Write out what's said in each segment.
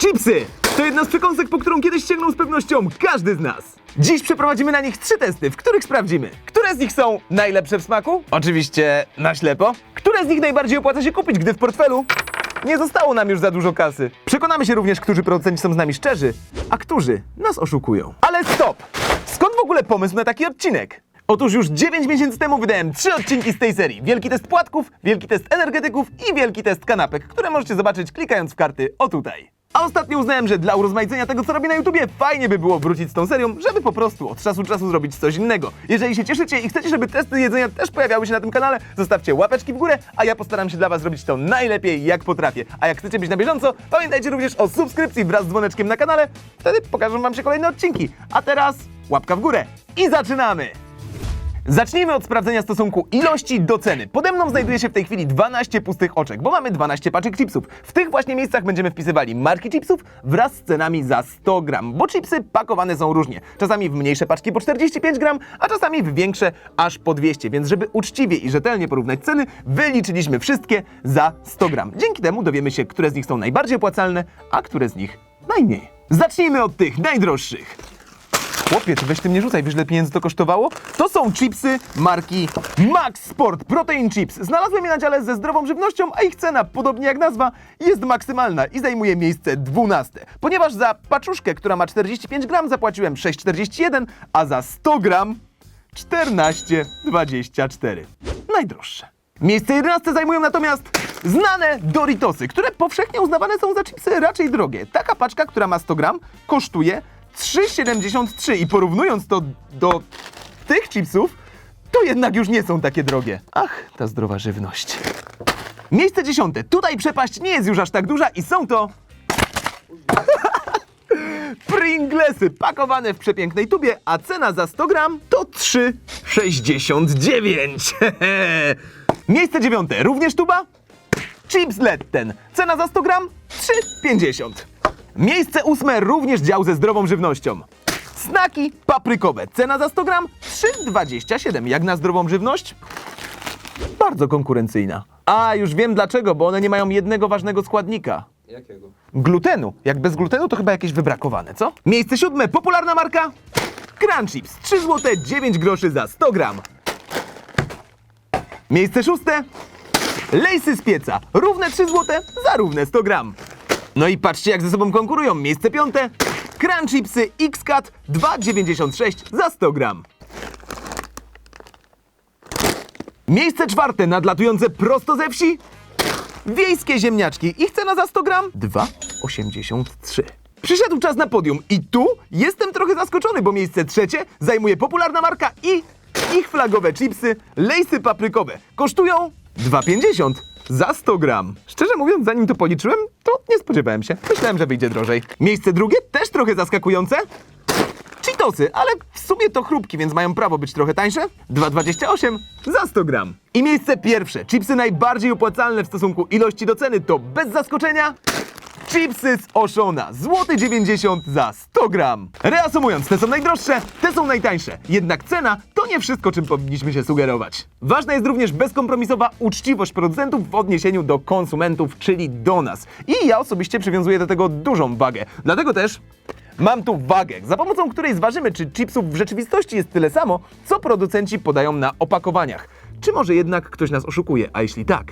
Chipsy! To jedna z przekąsek, po którą kiedyś sięgnął z pewnością każdy z nas. Dziś przeprowadzimy na nich trzy testy, w których sprawdzimy, które z nich są najlepsze w smaku, oczywiście na ślepo, które z nich najbardziej opłaca się kupić, gdy w portfelu nie zostało nam już za dużo kasy. Przekonamy się również, którzy producenci są z nami szczerzy, a którzy nas oszukują. Ale stop! Skąd w ogóle pomysł na taki odcinek? Otóż już 9 miesięcy temu wydałem trzy odcinki z tej serii. Wielki test płatków, wielki test energetyków i wielki test kanapek, które możecie zobaczyć klikając w karty o tutaj. A ostatnio uznałem, że dla urozmaicenia tego, co robię na YouTubie, fajnie by było wrócić z tą serią, żeby po prostu od czasu do czasu zrobić coś innego. Jeżeli się cieszycie i chcecie, żeby testy jedzenia też pojawiały się na tym kanale, zostawcie łapeczki w górę, a ja postaram się dla Was zrobić to najlepiej, jak potrafię. A jak chcecie być na bieżąco, pamiętajcie również o subskrypcji wraz z dzwoneczkiem na kanale, wtedy pokażą Wam się kolejne odcinki. A teraz łapka w górę i zaczynamy! Zacznijmy od sprawdzenia stosunku ilości do ceny. Pode mną znajduje się w tej chwili 12 pustych oczek, bo mamy 12 paczek chipsów. W tych właśnie miejscach będziemy wpisywali marki chipsów wraz z cenami za 100 gram, bo chipsy pakowane są różnie. Czasami w mniejsze paczki po 45 gram, a czasami w większe aż po 200, więc żeby uczciwie i rzetelnie porównać ceny, wyliczyliśmy wszystkie za 100 gram. Dzięki temu dowiemy się, które z nich są najbardziej opłacalne, a które z nich najmniej. Zacznijmy od tych najdroższych. Chłopie, ty weź tym nie rzucaj, wiesz ile pieniędzy to kosztowało? To są chipsy marki Max Sport Protein Chips. Znalazłem je na dziale ze zdrową żywnością, a ich cena, podobnie jak nazwa, jest maksymalna i zajmuje miejsce 12. Ponieważ za paczuszkę, która ma 45 gram, zapłaciłem 6,41, a za 100 gram 14,24. Najdroższe. Miejsce 11 zajmują natomiast znane Doritosy, które powszechnie uznawane są za chipsy raczej drogie. Taka paczka, która ma 100 gram, kosztuje 3,73 i porównując to do tych chipsów, to jednak już nie są takie drogie. Ach, ta zdrowa żywność. Miejsce dziesiąte. Tutaj przepaść nie jest już aż tak duża i są to... Pringlesy pakowane w przepięknej tubie, a cena za 100 gram to 3,69. Miejsce dziewiąte. Również tuba? Chips Letten. Cena za 100 gram 3,50. Miejsce ósme. Również dział ze zdrową żywnością. Snaki paprykowe. Cena za 100 gram 3,27. Jak na zdrową żywność? Bardzo konkurencyjna. A, już wiem dlaczego, bo one nie mają jednego ważnego składnika. Jakiego? Glutenu. Jak bez glutenu, to chyba jakieś wybrakowane, co? Miejsce siódme, popularna marka Crunchips. 3 zł 9 groszy za 100 gram. Miejsce szóste, Lejsy z pieca. Równe 3 zł za równe 100 gram. No i patrzcie, jak ze sobą konkurują. Miejsce piąte, Crunchipsy X-Cut 2,96 za 100 gram. Miejsce czwarte, nadlatujące prosto ze wsi, Wiejskie ziemniaczki. Ich cena za 100 gram? 2,83. Przyszedł czas na podium i tu jestem trochę zaskoczony, bo miejsce trzecie zajmuje popularna marka i ich flagowe chipsy lejsy paprykowe. Kosztują 2,50 za 100 gram. Szczerze mówiąc, zanim to policzyłem, to nie spodziewałem się. Myślałem, że wyjdzie drożej. Miejsce drugie też trochę zaskakujące. Cheetosy, ale w sumie to chrupki, więc mają prawo być trochę tańsze. 2,28 za 100 gram. I miejsce pierwsze. Chipsy najbardziej opłacalne w stosunku ilości do ceny to bez zaskoczenia chipsy z Oszona. Złoty 90 za 100 gram. Reasumując, te są najdroższe, te są najtańsze. Jednak cena to nie wszystko, czym powinniśmy się sugerować. Ważna jest również bezkompromisowa uczciwość producentów w odniesieniu do konsumentów, czyli do nas. I ja osobiście przywiązuję do tego dużą wagę. Dlatego też Mam tu wagę, za pomocą której zważymy, czy chipsów w rzeczywistości jest tyle samo, co producenci podają na opakowaniach. Czy może jednak ktoś nas oszukuje, a jeśli tak,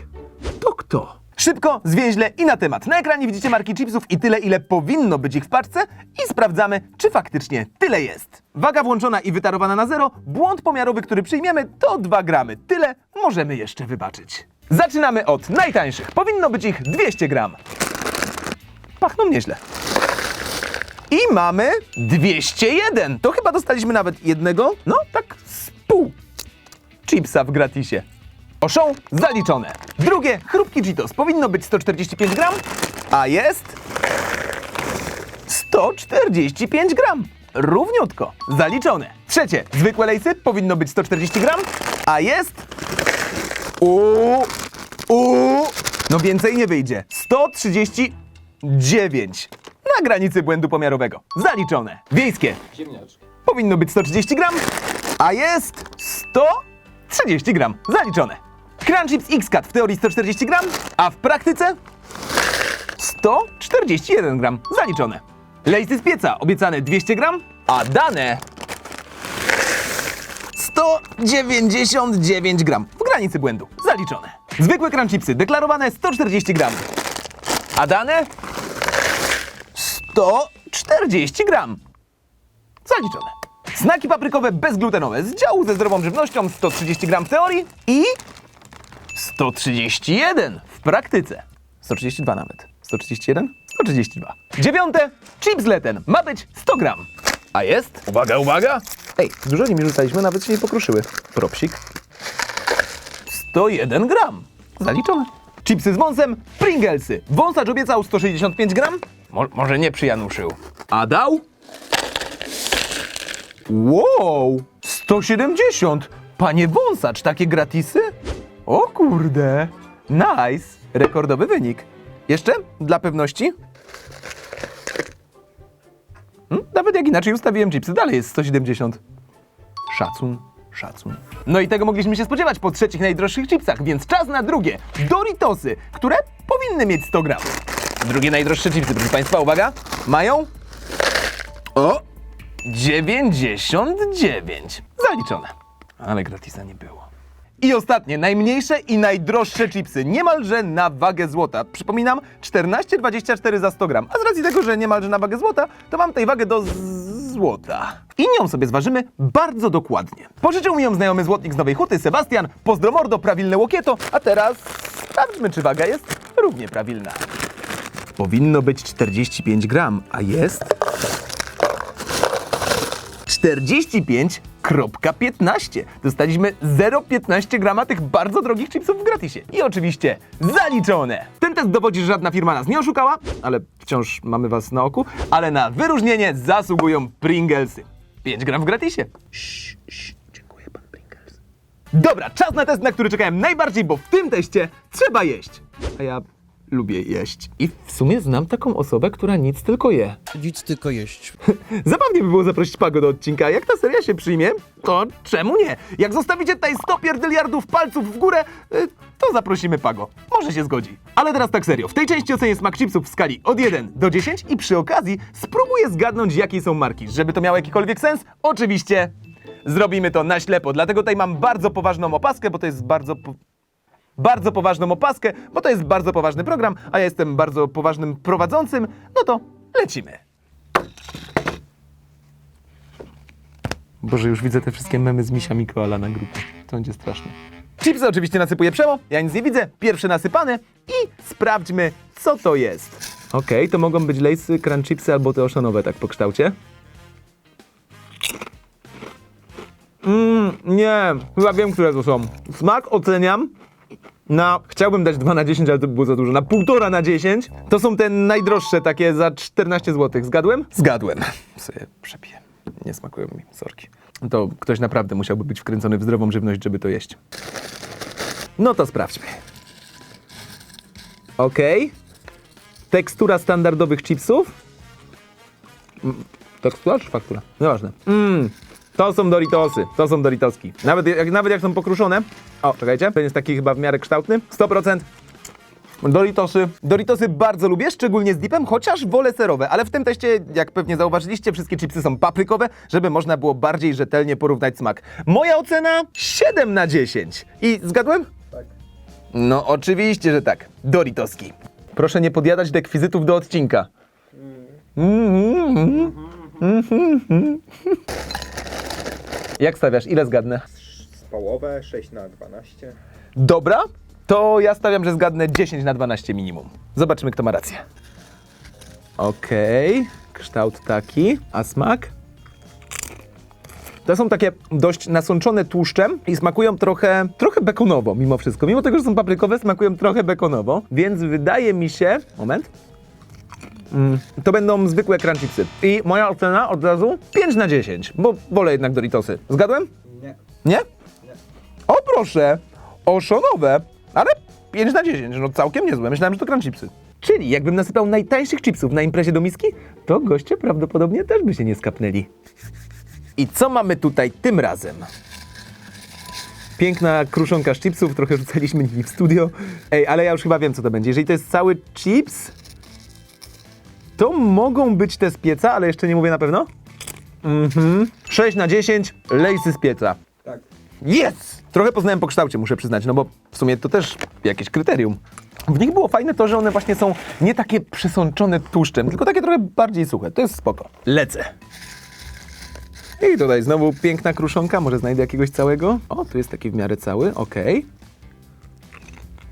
to kto? Szybko, zwięźle i na temat. Na ekranie widzicie marki chipsów i tyle, ile powinno być ich w paczce i sprawdzamy, czy faktycznie tyle jest. Waga włączona i wytarowana na zero, błąd pomiarowy, który przyjmiemy, to 2 gramy. Tyle możemy jeszcze wybaczyć. Zaczynamy od najtańszych. Powinno być ich 200 gram. Pachną nieźle. I mamy 201. To chyba dostaliśmy nawet jednego, no tak z pół chipsa w gratisie. Oszą zaliczone. Drugie, chrupki Cheetos. Powinno być 145 gram, a jest 145 gram. Równiutko. Zaliczone. Trzecie, zwykłe lejsy. Powinno być 140 gram, a jest... Uuu, uuu. No więcej nie wyjdzie. 139. Na granicy błędu pomiarowego. Zaliczone. Wiejskie. Ziemniaczki. Powinno być 130 gram, a jest 130 gram. Zaliczone. Crunchips X-Cut w teorii 140 gram, a w praktyce 141 gram. Zaliczone. Lejsy z pieca obiecane 200 gram, a dane 199 gram. W granicy błędu. Zaliczone. Zwykłe crunchipsy deklarowane 140 gram. A dane 140 gram. Zaliczone. Znaki paprykowe bezglutenowe z działu ze zdrową żywnością 130 gram w teorii i 131 w praktyce. 132 nawet. 131? 132. Dziewiąte, chips leten. Ma być 100 gram. A jest? Uwaga, uwaga! Ej, dużo nimi rzucaliśmy, nawet się nie pokruszyły. Propsik. 101 gram. Zaliczone. Chipsy z wąsem, Pringlesy. Wąsacz obiecał 165 gram? Mo może nie przyjanuszył. A dał? Wow! 170! Panie wąsacz, takie gratisy? O kurde! Nice! Rekordowy wynik. Jeszcze? Dla pewności? Hmm? Nawet jak inaczej ustawiłem chipsy, dalej jest 170. Szacun, szacun. No i tego mogliśmy się spodziewać po trzecich najdroższych chipsach, więc czas na drugie. Doritosy, które powinny mieć 100 gram. Drugie najdroższe chipsy, proszę Państwa, uwaga, mają... O! 99. Zaliczone. Ale gratisa nie było. I ostatnie, najmniejsze i najdroższe chipsy, niemalże na wagę złota. Przypominam, 14,24 za 100 gram. A z racji tego, że niemalże na wagę złota, to mam tej wagę do złota. I nią sobie zważymy bardzo dokładnie. Pożyczył mi ją znajomy złotnik z Nowej Huty, Sebastian. Pozdro mordo, prawilne łokieto. A teraz sprawdźmy, czy waga jest równie prawilna. Powinno być 45 gram, a jest 45,15. Dostaliśmy 0,15 grama tych bardzo drogich chipsów w gratisie. I oczywiście zaliczone. Ten test dowodzi, że żadna firma nas nie oszukała, ale wciąż mamy was na oku, ale na wyróżnienie zasługują Pringlesy. 5 gram w gratisie. Sz, sz, dziękuję pan Pringles. Dobra, czas na test, na który czekałem najbardziej, bo w tym teście trzeba jeść. A ja lubię jeść. I w sumie znam taką osobę, która nic tylko je. Nic tylko jeść. Zabawnie by było zaprosić Pago do odcinka. Jak ta seria się przyjmie, to czemu nie? Jak zostawicie tutaj 100 pierdyliardów palców w górę, y, to zaprosimy Pago. Może się zgodzi. Ale teraz tak serio. W tej części ocenię smak chipsów w skali od 1 do 10 i przy okazji spróbuję zgadnąć, jakie są marki. Żeby to miało jakikolwiek sens, oczywiście zrobimy to na ślepo. Dlatego tutaj mam bardzo poważną opaskę, bo to jest bardzo... Po bardzo poważną opaskę, bo to jest bardzo poważny program, a ja jestem bardzo poważnym prowadzącym, no to lecimy. Boże, już widzę te wszystkie memy z misiami koala na grupie. To będzie straszne. Chipsy oczywiście nasypuję przemo, ja nic nie widzę. Pierwszy nasypany i sprawdźmy, co to jest. Okej, to mogą być lejsy, crunch chipsy albo te oszanowe tak po kształcie. Mmm, nie, chyba wiem, które to są. Smak oceniam na, chciałbym dać 2 na 10, ale to by było za dużo, na 1,5 na 10. To są te najdroższe, takie za 14 zł. Zgadłem? Zgadłem. Sobie przepiję. Nie smakują mi, sorki. To ktoś naprawdę musiałby być wkręcony w zdrową żywność, żeby to jeść. No to sprawdźmy. Okej. Tekstura standardowych chipsów. Mm, Tekstura czy faktura? Nieważne. Mmm, to są Doritosy, to są Doritoski. Nawet jak, nawet jak są pokruszone. O, czekajcie, ten jest taki chyba w miarę kształtny. 100%. Doritosy. Doritosy bardzo lubię, szczególnie z dipem, chociaż wolę serowe, ale w tym teście, jak pewnie zauważyliście, wszystkie chipsy są paprykowe, żeby można było bardziej rzetelnie porównać smak. Moja ocena 7 na 10. I zgadłem? Tak. No oczywiście, że tak. Doritoski. Proszę nie podjadać dekwizytów do odcinka. Mm. Jak stawiasz? Ile zgadnę? Spałowe 6 na 12. Dobra, to ja stawiam, że zgadnę 10 na 12 minimum. Zobaczymy, kto ma rację. Okej, kształt taki, a smak? To są takie dość nasączone tłuszczem i smakują trochę, trochę bekonowo mimo wszystko. Mimo tego, że są paprykowe, smakują trochę bekonowo, więc wydaje mi się... Moment. Mm, to będą zwykłe crunchipsy. I moja ocena od razu 5 na 10, bo wolę jednak Doritosy. Zgadłem? Nie. Nie? O proszę, oszonowe, ale 5 na 10, no całkiem niezłe. Myślałem, że to crunch chipsy. Czyli jakbym nasypał najtańszych chipsów na imprezie do miski, to goście prawdopodobnie też by się nie skapnęli. I co mamy tutaj tym razem? Piękna kruszonka z chipsów, trochę rzucaliśmy nimi w studio. Ej, ale ja już chyba wiem, co to będzie. Jeżeli to jest cały chips, to mogą być te z pieca, ale jeszcze nie mówię na pewno. Mhm. 6 na 10, lejsy z pieca. Tak. Jest! Trochę poznałem po kształcie, muszę przyznać, no bo w sumie to też jakieś kryterium. W nich było fajne to, że one właśnie są nie takie przesączone tłuszczem, tylko takie trochę bardziej suche. To jest spoko. Lecę. I tutaj znowu piękna kruszonka, może znajdę jakiegoś całego. O, tu jest taki w miarę cały, okej.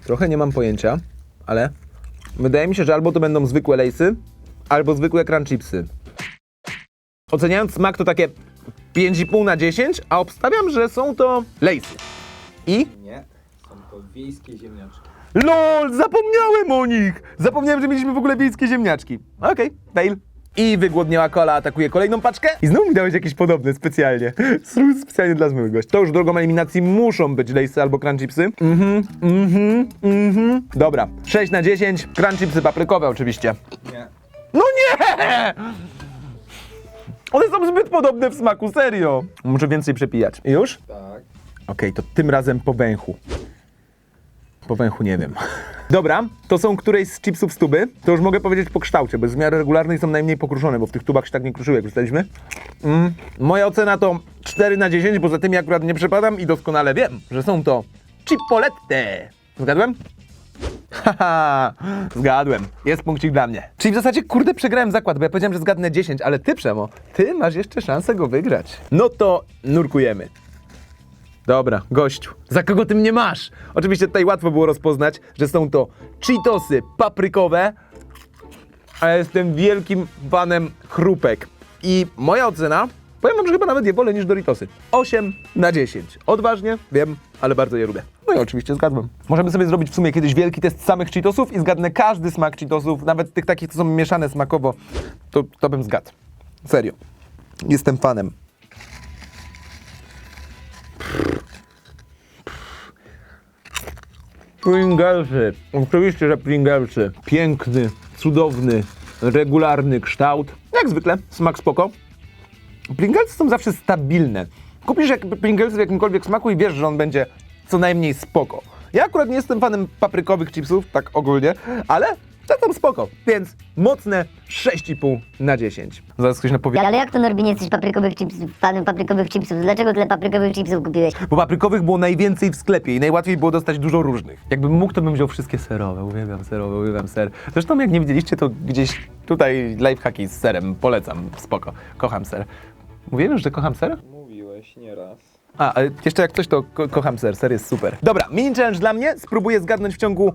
Trochę nie mam pojęcia, ale wydaje mi się, że albo to będą zwykłe lejsy, albo zwykłe crunch chipsy. Oceniając smak to takie 5,5 na 10, a obstawiam, że są to lejsy. I Nie. Są to wiejskie ziemniaczki. LOL, zapomniałem o nich! Zapomniałem, że mieliśmy w ogóle wiejskie ziemniaczki. Okej, fail. I wygłodniała kola atakuje kolejną paczkę. I znowu mi dałeś jakieś podobne specjalnie. Specjalnie dla zmyłych gości. To już drogą eliminacji muszą być lejsy albo crunch chipsy. Mhm, mhm, mhm. Dobra, 6 na 10. Crunch chipsy paprykowe oczywiście. Nie. No nie! One są zbyt podobne w smaku, serio. Muszę więcej przepijać. Już? Tak. Okej, to tym razem po węchu. Po węchu nie wiem. Dobra, to są któreś z chipsów z tuby. To już mogę powiedzieć po kształcie, bo jest w miarę regularne i są najmniej pokruszone, bo w tych tubach się tak nie kruszyły, jak ustaliliśmy. Mm, moja ocena to 4 na 10, bo za tymi akurat nie przepadam i doskonale wiem, że są to chipolette. Zgadłem? Haha, zgadłem. Jest punkcik dla mnie. Czyli w zasadzie, kurde, przegrałem zakład, bo ja powiedziałem, że zgadnę 10, ale ty, Przemo, ty masz jeszcze szansę go wygrać. No to nurkujemy. Dobra, gościu, za kogo ty mnie masz? Oczywiście tutaj łatwo było rozpoznać, że są to Cheetosy paprykowe, a ja jestem wielkim fanem chrupek. I moja ocena, powiem wam, że chyba nawet je wolę niż Doritosy. 8 na 10. Odważnie, wiem, ale bardzo je lubię. No i oczywiście zgadłem. Możemy sobie zrobić w sumie kiedyś wielki test samych Cheetosów i zgadnę każdy smak Cheetosów, nawet tych takich, co są mieszane smakowo, to, to bym zgadł. Serio. Jestem fanem. Pringlesy. Oczywiście, że Pringlesy. Piękny, cudowny, regularny kształt. Jak zwykle, smak spoko. Pringlesy są zawsze stabilne. Kupisz jak Pringlesy w jakimkolwiek smaku i wiesz, że on będzie co najmniej spoko. Ja akurat nie jestem fanem paprykowych chipsów, tak ogólnie, ale to są spoko. Więc mocne 6,5 na 10. Zaraz ktoś napowie. Ale jak to Norbi nie jesteś paprykowych chipsów, fanem paprykowych chipsów? Dlaczego tyle paprykowych chipsów kupiłeś? Bo paprykowych było najwięcej w sklepie i najłatwiej było dostać dużo różnych. Jakbym mógł, to bym wziął wszystkie serowe. Uwielbiam serowe, uwielbiam ser. Zresztą jak nie widzieliście, to gdzieś tutaj lifehacki z serem polecam. Spoko. Kocham ser. Mówiłem już, że kocham ser? Mówiłeś nieraz. A, ale jeszcze jak coś, to ko kocham ser. Ser jest super. Dobra, mini challenge dla mnie. Spróbuję zgadnąć w ciągu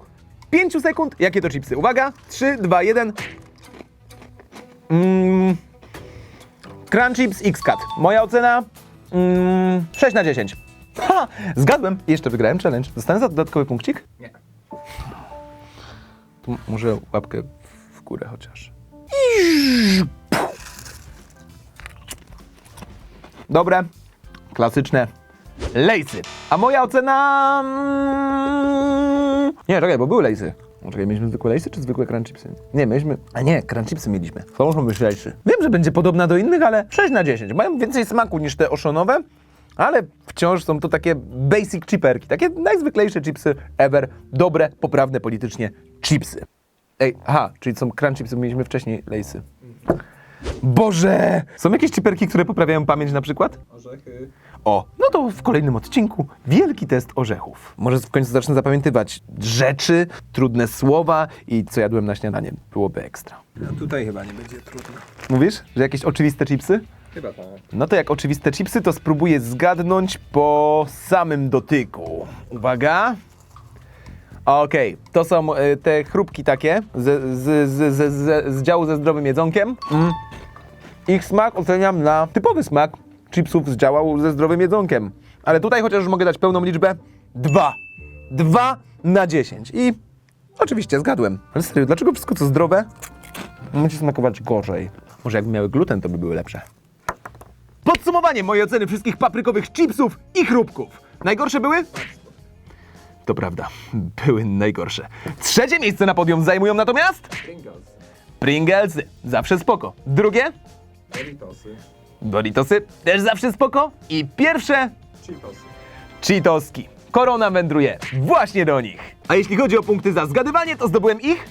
5 sekund, jakie to chipsy. Uwaga, 3, 2, 1. Mm. Crunch Chips X-Cut. Moja ocena mm, 6 na 10. Ha! Zgadłem. Jeszcze wygrałem challenge. Dostanę za dodatkowy punkcik? Nie. Tu może łapkę w górę chociaż. Dobre, klasyczne lejsy. A moja ocena... mm, Nie, czekaj, bo były lejsy. Czekaj, mieliśmy zwykłe lejsy czy zwykłe crunchipsy? Nie, mieliśmy... A nie, crunchipsy mieliśmy. To muszą być lejsy. Wiem, że będzie podobna do innych, ale 6 na 10. Mają więcej smaku niż te oszonowe, ale wciąż są to takie basic chiperki. Takie najzwyklejsze chipsy ever. Dobre, poprawne politycznie chipsy. Ej, aha, czyli są crunchipsy, mieliśmy wcześniej lejsy. Boże! Są jakieś chiperki, które poprawiają pamięć na przykład? Orzechy. O, no to w kolejnym odcinku wielki test orzechów. Może w końcu zacznę zapamiętywać rzeczy, trudne słowa i co jadłem na śniadanie. Byłoby ekstra. No tutaj chyba nie będzie trudno. Mówisz, że jakieś oczywiste chipsy? Chyba tak. No to jak oczywiste chipsy, to spróbuję zgadnąć po samym dotyku. Uwaga. Okej, to są e, te chrupki takie z, z, z, z, z, z działu ze zdrowym jedzonkiem. Mm. Ich smak oceniam na typowy smak chipsów z działu ze zdrowym jedzonkiem. Ale tutaj chociaż już mogę dać pełną liczbę. Dwa. Dwa na dziesięć. I oczywiście zgadłem. Ale serio, dlaczego wszystko co zdrowe musi smakować gorzej? Może jakby miały gluten, to by były lepsze. Podsumowanie mojej oceny wszystkich paprykowych chipsów i chrupków. Najgorsze były? To prawda, były najgorsze. Trzecie miejsce na podium zajmują natomiast Pringles. Pringlesy, zawsze spoko. Drugie Doritosy. Doritosy, też zawsze spoko. I pierwsze Cheetosy. Cheetoski. Korona wędruje właśnie do nich. A jeśli chodzi o punkty za zgadywanie, to zdobyłem ich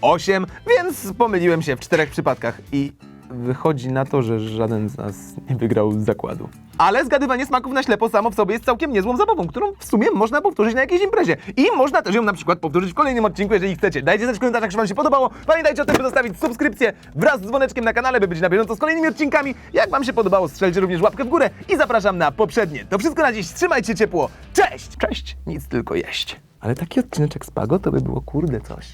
8, więc pomyliłem się w czterech przypadkach i wychodzi na to, że żaden z nas nie wygrał z zakładu. Ale zgadywanie smaków na ślepo samo w sobie jest całkiem niezłą zabawą, którą w sumie można powtórzyć na jakiejś imprezie. I można też ją na przykład powtórzyć w kolejnym odcinku, jeżeli chcecie. Dajcie znać w komentarzach, czy wam się podobało. Pamiętajcie o tym, by zostawić subskrypcję wraz z dzwoneczkiem na kanale, by być na bieżąco z kolejnymi odcinkami. Jak wam się podobało, strzelcie również łapkę w górę i zapraszam na poprzednie. To wszystko na dziś, trzymajcie ciepło. Cześć! Cześć! Nic tylko jeść. Ale taki odcineczek z Pago to by było kurde coś.